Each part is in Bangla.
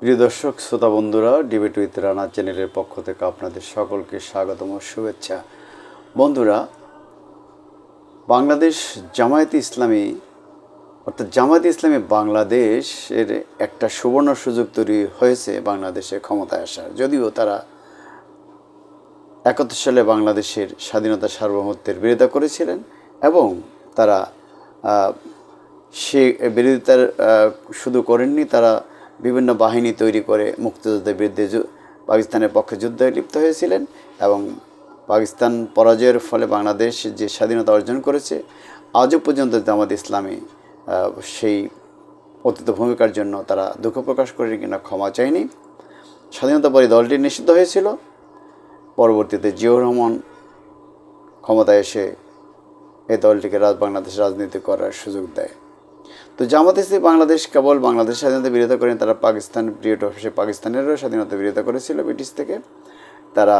প্রিয় দর্শক, শ্রোতা বন্ধুরা ডিবেট উইথ রানা চ্যানেলের পক্ষ থেকে আপনাদের সকলকে স্বাগতম ও শুভেচ্ছা। বন্ধুরা, বাংলাদেশ জামায়াতে ইসলামী, অর্থাৎ জামায়াতে ইসলামী বাংলাদেশের একটা সুবর্ণ সুযোগ তৈরি হয়েছে বাংলাদেশে ক্ষমতায় আসার। যদিও তারা একাত্তর সালে বাংলাদেশের স্বাধীনতা সার্বভৌমত্বের বিরোধিতা করেছিলেন এবং তারা সে বিরোধিতার শুধু করেননি, তারা বিভিন্ন বাহিনী তৈরি করে মুক্তিযুদ্ধের বিরুদ্ধে পাকিস্তানের পক্ষে যুদ্ধে লিপ্ত হয়েছিলেন এবং পাকিস্তান পরাজয়ের ফলে বাংলাদেশ যে স্বাধীনতা অর্জন করেছে, আজও পর্যন্ত জামাত ইসলামী সেই অতীত ভূমিকার জন্য তারা দুঃখ প্রকাশ করে কিনা ক্ষমা চায়নি। স্বাধীনতা পরে দলটি নিষিদ্ধ হয়েছিল। পরবর্তীতে জিয়াউর রহমান ক্ষমতায় এসে এই দলটিকে রাজ, বাংলাদেশ রাজনীতি করার সুযোগ দেয়। তো জামাত ইসলামী বাংলাদেশ কেবল বাংলাদেশ স্বাধীনতা বিরোধিতা করেন, তারা পাকিস্তান ব্রিটিশ অফিসে পাকিস্তানেরও স্বাধীনতা বিরোধিতা করেছিল ব্রিটিশ থেকে। তারা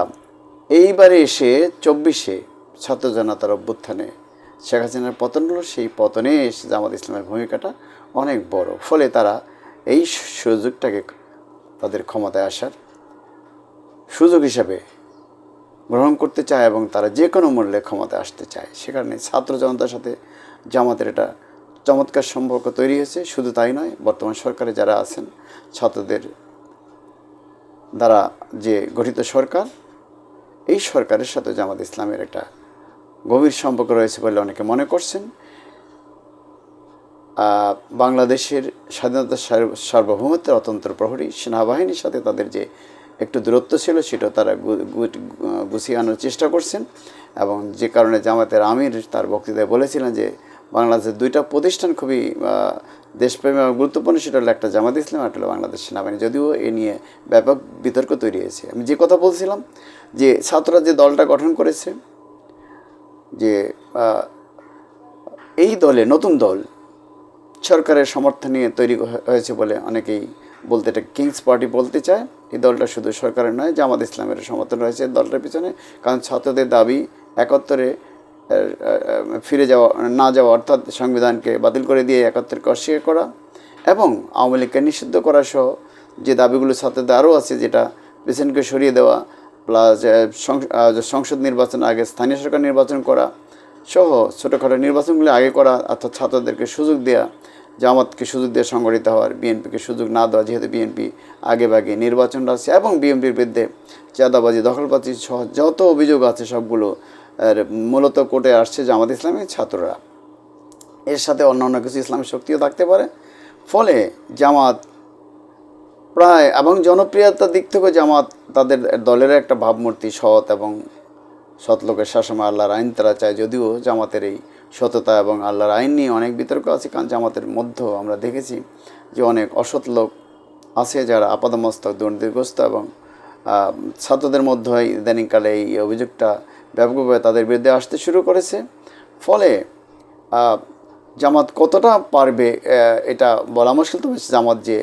এইবারে এসে চব্বিশে ছাত্র জনতার অভ্যুত্থানে শেখ হাসিনার পতন হলো, সেই পতনে এসে জামাত ইসলামের ভূমিকাটা অনেক বড়। ফলে তারা এই সুযোগটাকে তাদের ক্ষমতায় আসার সুযোগ হিসাবে গ্রহণ করতে চায় এবং তারা যে কোনো মূল্যে ক্ষমতায় আসতে চায়। সে কারণে ছাত্র জনতার সাথে জামাতের এটা চমৎকার সম্পর্ক তৈরি হয়েছে, শুধু তাই নয়, বর্তমান সরকারে যারা আছেন, ছাত্রদের দ্বারা যে গঠিত সরকার, এই সরকারের সাথে জামাত ইসলামের একটা গভীর সম্পর্ক রয়েছে বলে অনেকে মনে করছেন। বাংলাদেশের স্বাধীনতা সার- সার্বভৌমত্বের অতন্ত্র প্রহরী সেনাবাহিনীর সাথে তাদের যে একটু দূরত্ব ছিল সেটা তারা গুছিয়ে আনার চেষ্টা করছেন এবং যে কারণে জামাতের আমির তার বক্তৃতায় বলেছিলেন যে বাংলাদেশের দুইটা প্রতিষ্ঠান খুবই দেশপ্রেমী এবং গুরুত্বপূর্ণ, সেটা হলো একটা জামাত ইসলাম একটা হলো বাংলাদেশ সেনাবাহিনী। যদিও এ নিয়ে ব্যাপক বিতর্ক তৈরি হয়েছে। আমি যে কথা বলছিলাম যে ছাত্ররা যে দলটা গঠন করেছে, যে এই দলে নতুন দল সরকারের সমর্থন নিয়ে তৈরি হয়েছে বলে অনেকেই বলতে, এটা কিংস পার্টি বলতে চায়। এই দলটা শুধু সরকারের নয়, জামাত ইসলামের সমর্থন রয়েছে দলটার পিছনে। কারণ ছাত্রদের দাবি একাত্তরে ফিরে যাওয়া, না যাওয়া অর্থাৎ সংবিধানকে বাতিল করে দিয়ে একাত্তরকে অস্বীকার করা এবং আওয়ামী লীগকে নিষিদ্ধ করা সহ যে দাবিগুলো ছাত্রদের আরও আছে যেটা প্রেসিডেন্টকে সরিয়ে দেওয়া প্লাস সংসদ নির্বাচন আগে স্থানীয় সরকার নির্বাচন করা সহ ছোটোখাটো নির্বাচনগুলি আগে করা অর্থাৎ ছাত্রদেরকে সুযোগ দেওয়া জামাতকে সুযোগ দিয়ে সংগঠিত হওয়ার, বিএনপিকে সুযোগ না দেওয়া, যেহেতু বিএনপি আগে ভাগে নির্বাচন আছে এবং বিএনপির বিরুদ্ধে চাঁদাবাজি দখলবাজি সহ যত অভিযোগ আছে সবগুলো মূলত কোর্টে আসছে জামাত ইসলামী ছাত্ররা। এর সাথে অন্য অন্য কিছু ইসলামী শক্তিও থাকতে পারে। ফলে জামাত প্রায় এবং জনপ্রিয়তার দিক থেকে জামাত তাদের দলের একটা ভাবমূর্তি, সৎ এবং সৎ লোকের শাসময় আল্লাহর আইন তারা চায়, যদিও জামাতের এই সততা এবং আল্লাহর আইন নিয়ে অনেক বিতর্ক আছে, কারণ জামাতের মধ্যেও আমরা দেখেছি যে অনেক অসৎ লোক আছে যারা আপাদমস্তক, দুর্নীতিগ্রস্ত এবং ছাত্রদের মধ্যে ইদানিংকালে এই অভিযোগটা ব্যাপকভাবে তাদের বিরুদ্ধে আসতে শুরু করেছে। ফলে জামাত কতটা পারবে এটা বলা মুশকিল। তবে জামাত যে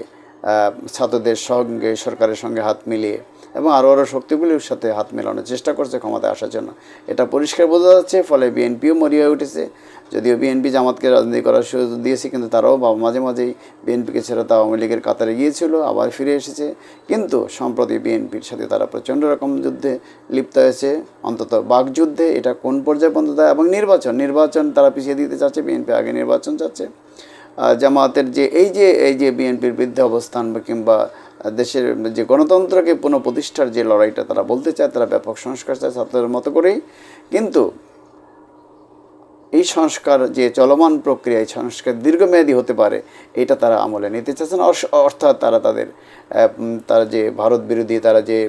ছাত্রদের সঙ্গে, সরকারের সঙ্গে হাত মিলিয়ে এবং আরও আরও শক্তিগুলির সাথে হাত মেলানোর চেষ্টা করছে ক্ষমতায় আসার জন্য। এটা পরিষ্কার বোঝা যাচ্ছে, ফলে বিএনপিও মরিয়া উঠেছে। যদিও বিএনপি জামাতকে রাজনীতি করার সুযোগ দিয়েছে, কিন্তু তারাও বা- মাঝে মাঝেই বিএনপিকে ছেড়ে তা আওয়ামী লীগের কাতারে গিয়েছিল, আবার ফিরে এসেছে। কিন্তু সম্প্রতি বিএনপির সাথে তারা প্রচণ্ড রকম যুদ্ধে লিপ্ত হয়েছে। অন্তত বাকযুদ্ধে এটা কোন পর্যায়ে পর্যন্ত এবং নির্বাচন নির্বাচন তারা পিছিয়ে দিতে চাচ্ছে, বিএনপি আগে নির্বাচন চাচ্ছে। জামাতের যে, এই যে এই যে বিএনপির বিরুদ্ধে অবস্থান বা কিংবা দেশের যে গণতন্ত্রকে পুনঃপ্রতিষ্ঠার যে লড়াইটা তারা বলতে চায়, তারা ব্যাপক সংস্কার চায় ছাত্রদের মতো করেই। কিন্তু এই সংস্কার যে চলমান প্রক্রিয়া, এই সংস্কার দীর্ঘমেয়াদী হতে পারে, এটা তারা আমলে নিতে চাচ্ছেন। অর্থাৎ তারা তাদের তারা যে ভারত বিরোধী, তারা যে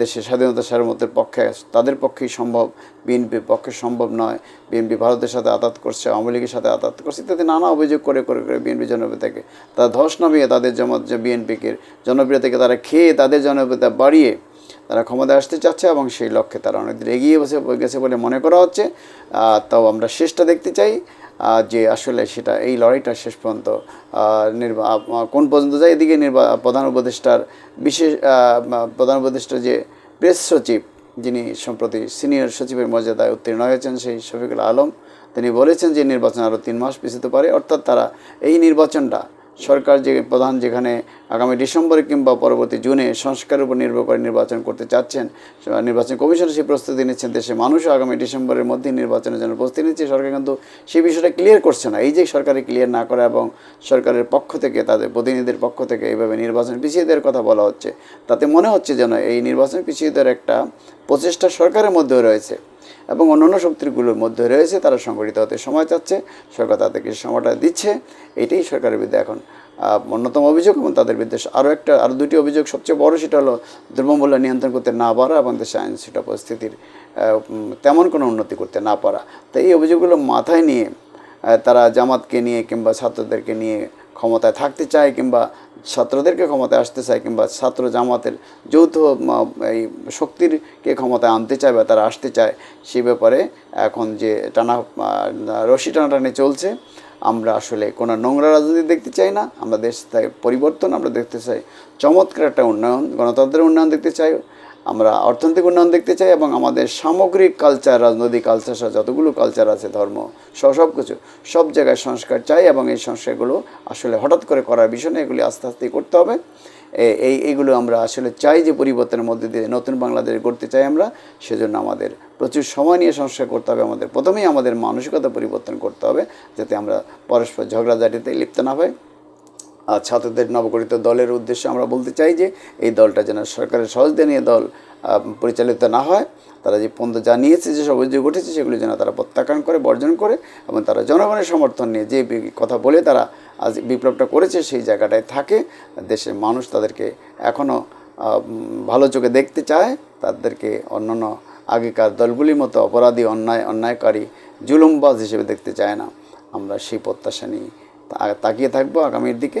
দেশের স্বাধীনতা সার্বভৌমত্বের পক্ষে তাদের পক্ষেই সম্ভব। বিএনপির পক্ষে সম্ভব নয়। বিএনপি ভারতের সাথে আতাত করছে, আওয়ামী লীগের সাথে আতাত করছে ইত্যাদি নানা অভিযোগ করে করে করে বিএনপি জনপ্রিয়তাকে তারা ধস নামিয়ে তাদের জমা বিএনপিকে জনপ্রিয়তাকে তারা খেয়ে তাদের জনপ্রিয়তা বাড়িয়ে তারা ক্ষমতায় আসতে চাচ্ছে এবং সেই লক্ষ্যে তারা অনেকদিন এগিয়ে বসে গেছে বলে মনে করা হচ্ছে। তাও আমরা শেষটা দেখতে চাই যে আসলে সেটা এই লড়াইটা শেষ পর্যন্ত কোন পর্যন্ত যায় এদিকে নির্বা, প্রধান উপদেষ্টার বিশেষ প্রধান উপদেষ্টার যে প্রেস সচিব, যিনি সম্প্রতি সিনিয়র সচিবের মর্যাদায় উত্তীর্ণ হয়েছেন সেই শফিকুল আলম, তিনি বলেছেন যে নির্বাচন আরও তিন মাস পিছতে পারে, অর্থাৎ তারা এই নির্বাচনটা সরকার যে প্রধান যেখানে আগামী ডিসেম্বরে কিংবা পরবর্তী জুনে সংস্কারের উপর নির্ভর করে নির্বাচন করতে চাচ্ছেন নির্বাচন কমিশন সেই প্রস্তুতি নিচ্ছেন দেশের মানুষও আগামী ডিসেম্বরের মধ্যে নির্বাচনের জন্য প্রস্তুতি নিচ্ছে। সরকার কিন্তু সেই বিষয়টা ক্লিয়ার করছে না। এই যে সরকারে ক্লিয়ার না করা এবং সরকারের পক্ষ থেকে, তাদের প্রতিনিধিদের পক্ষ থেকে এইভাবে নির্বাচন পিছিয়ে দেওয়ার কথা বলা হচ্ছে, তাতে মনে হচ্ছে যেন এই নির্বাচন পিছিয়ে দেওয়ার একটা প্রচেষ্টা সরকারের মধ্যেও রয়েছে। এবং অন্যান্য শক্তিগুলোর মধ্যে রয়েছে, তারা সংগঠিত হতে সময় চাচ্ছে, সরকার তাদেরকে সময়টা দিচ্ছে। এটাই সরকারের বিরুদ্ধে এখন অন্যতম অভিযোগ এবং তাদের বিরুদ্ধে আরও একটা আরও দুটি অভিযোগ সবচেয়ে বড়, সেটা হলো দ্রব্যমূল্য নিয়ন্ত্রণ করতে না পারা এবং দেশের আইন সেটা পরিস্থিতির তেমন কোনো উন্নতি করতে না পারা। তো এই অভিযোগগুলো মাথায় নিয়ে তারা জামাতকে নিয়ে কিংবা ছাত্রদেরকে নিয়ে ক্ষমতায় থাকতে চায় কিংবা ছাত্রদেরকে ক্ষমতায় আসতে চায় কিংবা ছাত্র জামাতের যৌথ এই শক্তিরকে ক্ষমতায় আনতে চায় বা তারা আসতে চায়, সে ব্যাপারে এখন যে টানা রশি টানাটানি চলছে, আমরা আসলে কোনো নোংরা রাজনীতি দেখতে চাই না, আমরা দেশ পরিবর্তন আমরা দেখতে চাই, চমৎকার একটা উন্নয়ন, গণতন্ত্রের উন্নয়ন দেখতে চাই আমরা অর্থনৈতিক উন্নয়ন দেখতে চাই এবং আমাদের সামগ্রিক কালচার রাজনৈতিক কালচার সহ যতগুলো কালচার আছে, ধর্ম সহ সব কিছু সব জায়গায় সংস্কার চাই এবং এই সংস্কারগুলো আসলে হঠাৎ করে করার বিষয় এগুলি আস্তে আস্তে করতে হবে। এই এইগুলো আমরা আসলে চাই যে পরিবর্তনের মধ্যে দিয়ে নতুন বাংলাদেশ গড়তে চাই আমরা, সেজন্য আমাদের প্রচুর সময় নিয়ে সংস্কার করতে হবে। আমাদের প্রথমেই আমাদের মানসিকতা পরিবর্তন করতে হবে, যাতে আমরা পরস্পর ঝগড়াঝাটিতে লিপ্ত না হয় ছাত্রদের নবগঠিত দলের উদ্দেশ্যে আমরা বলতে চাই যে এই দলটা যেন সরকারের সহজদানীয় দল পরিচালিত না হয়। তারা যে পন্থ জানিয়েছে, যে সব অভিযোগ উঠেছে, সেগুলি যেন তারা প্রত্যাখ্যান করে, বর্জন করে এবং তারা জনগণের সমর্থন নিয়ে যে কথা বলে তারা আজ বিপ্লবটা করেছে, সেই জায়গাটায় থাকে। দেশের মানুষ তাদেরকে এখনও ভালো চোখে দেখতে চায়। তাদেরকে অন্যান্য আগেকার দলগুলির মতো অপরাধী, অন্যায়, অন্যায়কারী, জুলুমবাজ হিসেবে দেখতে চায় না। আমরা সেই প্রত্যাশা নিয়ে তাকিয়ে থাকব আগামীর দিকে।